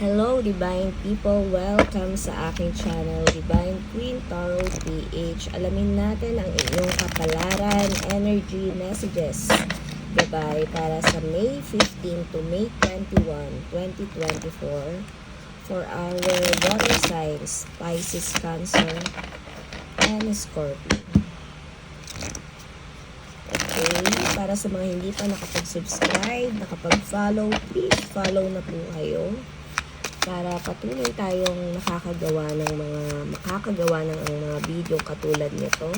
Hello, Divine People! Welcome sa aking channel, Divine Queen Tarot PH. Alamin natin ang inyong kapalaran, energy, messages. Goodbye para sa May 15 to May 21, 2024 for our water signs, Pisces, Cancer, and Scorpio. Okay, para sa mga hindi pa nakapag-subscribe, nakapag-follow, please follow na po kayo para patuloy tayong nakakagawa ng mga makakagawa ng ang mga video katulad nito.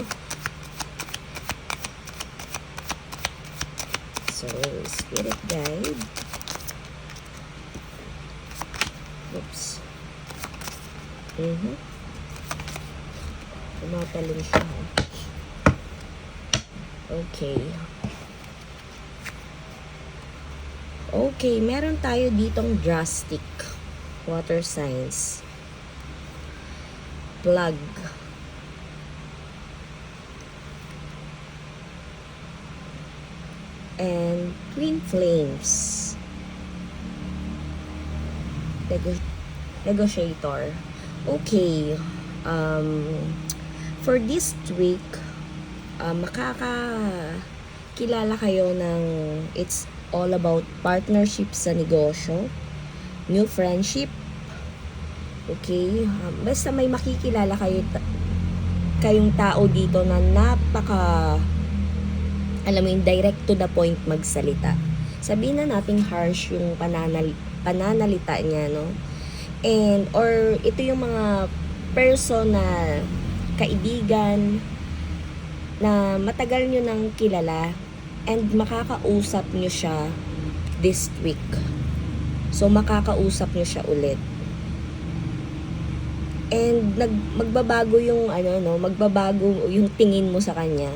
So, spirit guide. Oops. Mhm. Tumatalon siya. Okay. Okay, meron tayo ditong drastic water signs. Plug. And twin flames. Nego- negotiator. Okay. Um, for this week, uh, makakakilala kayo ng it's all about partnership sa negosyo new friendship. Okay? Um, basta may makikilala kayo kayong tao dito na napaka alam mo yung direct to the point magsalita. Sabihin na nating harsh yung pananal pananalita niya, no? And, or ito yung mga person na kaibigan na matagal nyo nang kilala and makakausap nyo siya this week. So, makakausap nyo siya ulit. And nag, magbabago yung ano no, magbabago yung tingin mo sa kanya.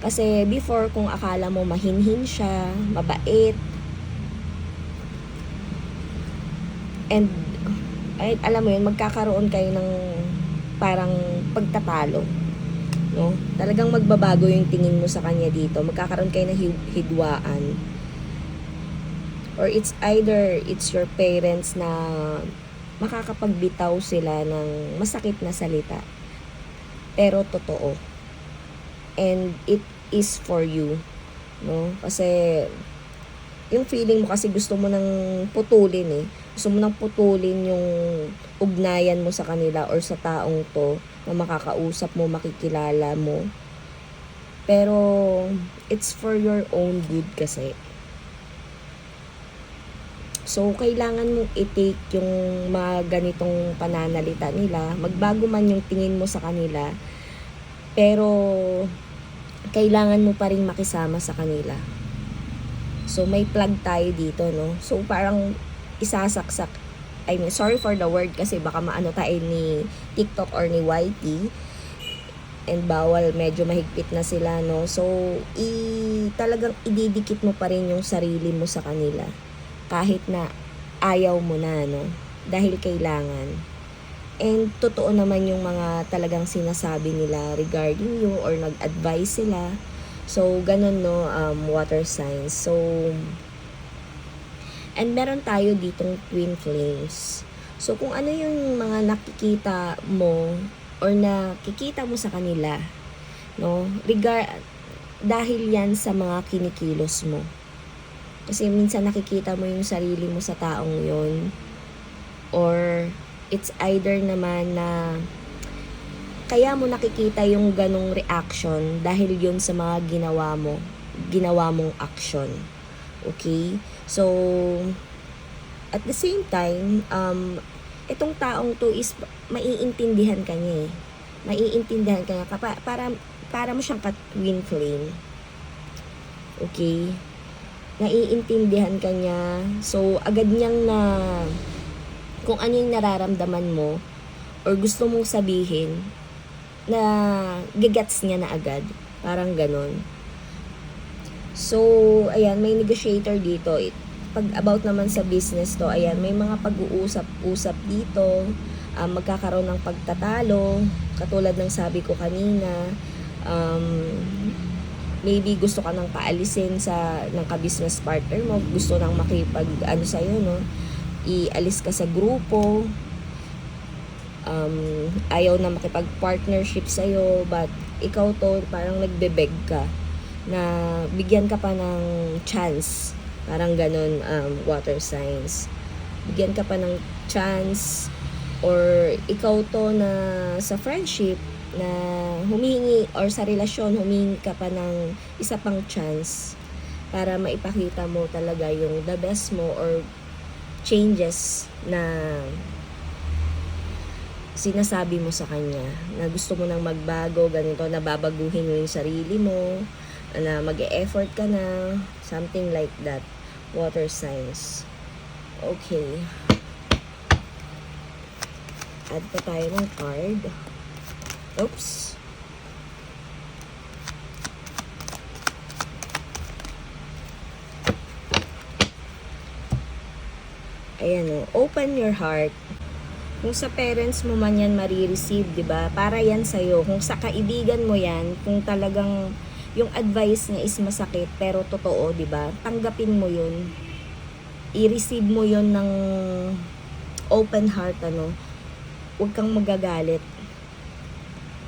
Kasi before kung akala mo mahinhin siya, mabait. And ay, alam mo yun, magkakaroon kayo ng parang pagtatalo. No? Talagang magbabago yung tingin mo sa kanya dito. Magkakaroon kayo ng hi- hidwaan or it's either it's your parents na makakapagbitaw sila ng masakit na salita. Pero totoo. And it is for you no? Kasi yung feeling mo kasi gusto mo nang putulin eh. Gusto mo nang putulin yung ugnayan mo sa kanila or sa taong to na makakausap mo makikilala mo. Pero it's for your own good kasi So, kailangan mong i-take yung mga ganitong pananalita nila. Magbago man yung tingin mo sa kanila. Pero, kailangan mo pa rin makisama sa kanila. So, may plug tayo dito, no? So, parang isasaksak. I mean, sorry for the word kasi baka maano tayo ni TikTok or ni YT. And bawal, medyo mahigpit na sila, no? So, i talagang ididikit mo pa rin yung sarili mo sa kanila kahit na ayaw mo na, no? Dahil kailangan. And totoo naman yung mga talagang sinasabi nila regarding you or nag-advise sila. So, ganun, no, um, water signs. So, and meron tayo ditong twin flames. So, kung ano yung mga nakikita mo or nakikita mo sa kanila, no, regard, dahil yan sa mga kinikilos mo. Kasi minsan nakikita mo yung sarili mo sa taong yon Or it's either naman na kaya mo nakikita yung ganong reaction dahil yun sa mga ginawa mo, ginawa mong action. Okay? So, at the same time, um, itong taong to is maiintindihan ka niya eh. Maiintindihan ka niya. Para, para, para mo siyang ka-twin flame. Okay? Naiintindihan ka niya. So, agad niyang na kung ano yung nararamdaman mo or gusto mong sabihin na gagets niya na agad. Parang ganon. So, ayan, may negotiator dito. It, pag about naman sa business to, ayan, may mga pag-uusap-usap dito. Um, magkakaroon ng pagtatalo. Katulad ng sabi ko kanina. Um, maybe gusto ka nang paalisin sa ng ka-business partner mo, gusto nang makipag ano sa no. ialis ka sa grupo, um, ayaw na makipag-partnership sa'yo, but ikaw to, parang nagbebeg ka na bigyan ka pa ng chance. Parang ganun, um, water signs. Bigyan ka pa ng chance or ikaw to na sa friendship na humingi or sa relasyon humingi ka pa ng isa pang chance para maipakita mo talaga yung the best mo or changes na sinasabi mo sa kanya na gusto mo nang magbago, ganito, na babaguhin mo yung sarili mo, na mag-e-effort ka na, something like that. Water signs. Okay. Add pa tayo ng card. Oops. Ayan o, open your heart. Kung sa parents mo man yan marireceive, di ba? Para yan sa'yo. Kung sa kaibigan mo yan, kung talagang yung advice niya is masakit pero totoo, di ba? Tanggapin mo yun. I-receive mo yun ng open heart, ano. Huwag kang magagalit.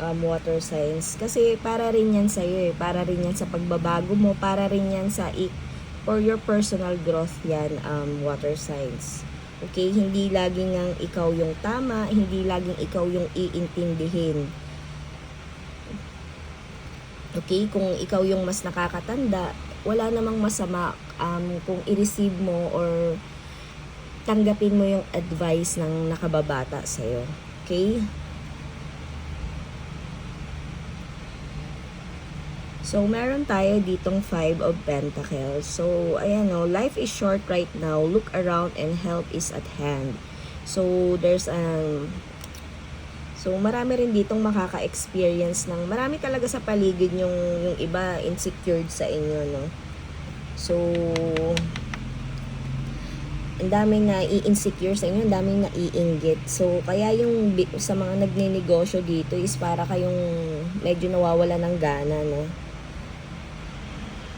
Um, water signs. Kasi para rin yan sa'yo eh. Para rin yan sa pagbabago mo. Para rin yan sa i- for your personal growth yan, um, water signs. Okay, hindi laging ang ikaw yung tama, hindi laging ikaw yung iintindihin. Okay, kung ikaw yung mas nakakatanda, wala namang masama um, kung i-receive mo or tanggapin mo yung advice ng nakababata sa'yo. Okay? So, meron tayo ditong Five of Pentacles. So, ayan o, life is short right now. Look around and help is at hand. So, there's um, So, marami rin ditong makaka-experience ng, marami talaga sa paligid yung, yung iba insecure sa inyo, no? So, ang daming na i-insecure sa inyo, ang daming naiinggit. So, kaya yung sa mga nagne-negosyo dito is para kayong medyo nawawala ng gana, no?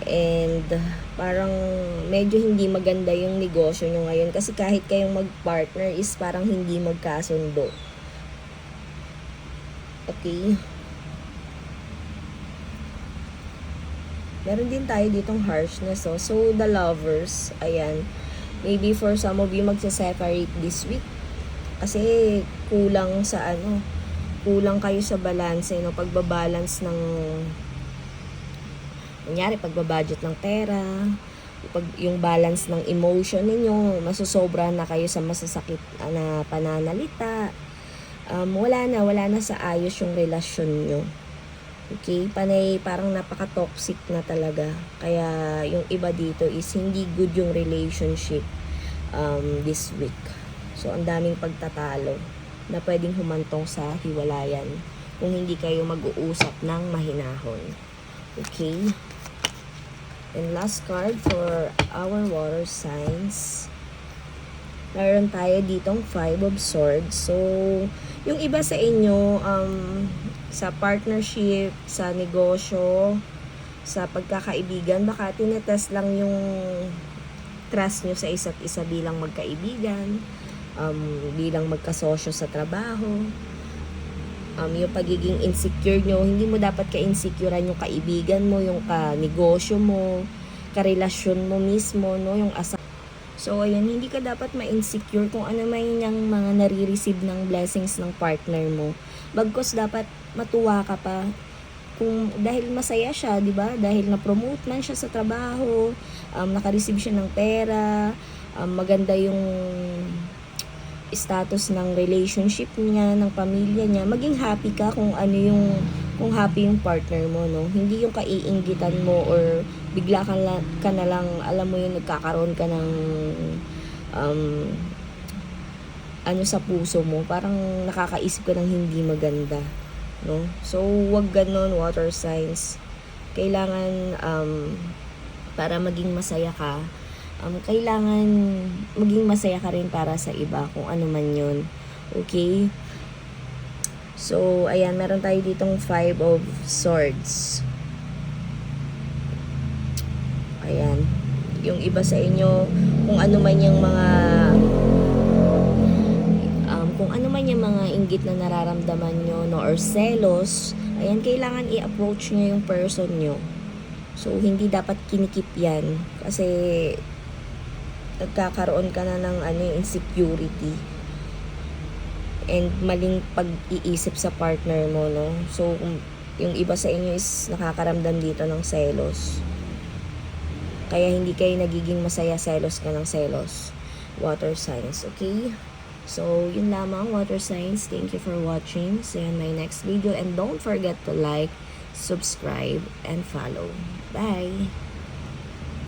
And parang medyo hindi maganda yung negosyo nyo ngayon kasi kahit kayong mag-partner is parang hindi magkasundo. Okay. Meron din tayo ditong harshness. Oh. So, the lovers, ayan. Maybe for some of you magsa-separate this week. Kasi kulang sa ano, kulang kayo sa balance, no? pagbabalance ng kunyari pagbabudget ng pera, pag yung balance ng emotion ninyo, masusobra na kayo sa masasakit na pananalita. Um, wala na, wala na sa ayos yung relasyon nyo. Okay? Panay, parang napaka-toxic na talaga. Kaya, yung iba dito is hindi good yung relationship um, this week. So, ang daming pagtatalo na pwedeng humantong sa hiwalayan kung hindi kayo mag-uusap ng mahinahon. Okay? And last card for our water signs. Meron tayo ditong Five of Swords. So, yung iba sa inyo, um, sa partnership, sa negosyo, sa pagkakaibigan, baka tinetest lang yung trust nyo sa isa't isa bilang magkaibigan, um, bilang magkasosyo sa trabaho, um, yung pagiging insecure nyo, hindi mo dapat ka-insecurean yung kaibigan mo, yung ka-negosyo mo, karelasyon mo mismo, no, yung asa So, ayan, hindi ka dapat ma-insecure kung ano man yung mga nare-receive ng blessings ng partner mo. Bagkos dapat matuwa ka pa kung dahil masaya siya, 'di ba? Dahil na-promote man siya sa trabaho, um, naka-receive siya ng pera, um, maganda yung status ng relationship niya, ng pamilya niya, maging happy ka kung ano yung kung happy yung partner mo, no? Hindi yung kaiinggitan mo or bigla ka, la, ka na lang, alam mo yung nagkakaroon ka ng um, ano sa puso mo, parang nakakaisip ka ng hindi maganda, no? So, wag ganon, water signs. Kailangan, um, para maging masaya ka, um, kailangan maging masaya ka rin para sa iba kung ano man yun. Okay? So, ayan, meron tayo ditong five of swords. Ayan. Yung iba sa inyo, kung ano man yung mga inggit na nararamdaman nyo, no, or selos, ayan, kailangan i-approach nyo yung person nyo. So, hindi dapat kinikip yan. Kasi, nagkakaroon ka na ng ano, insecurity. And maling pag-iisip sa partner mo, no? So, yung iba sa inyo is nakakaramdam dito ng selos. Kaya hindi kayo nagiging masaya selos ka ng selos. Water signs, okay? So, yun lamang, water signs. Thank you for watching. See you in my next video. And don't forget to like, subscribe, and follow. Bye!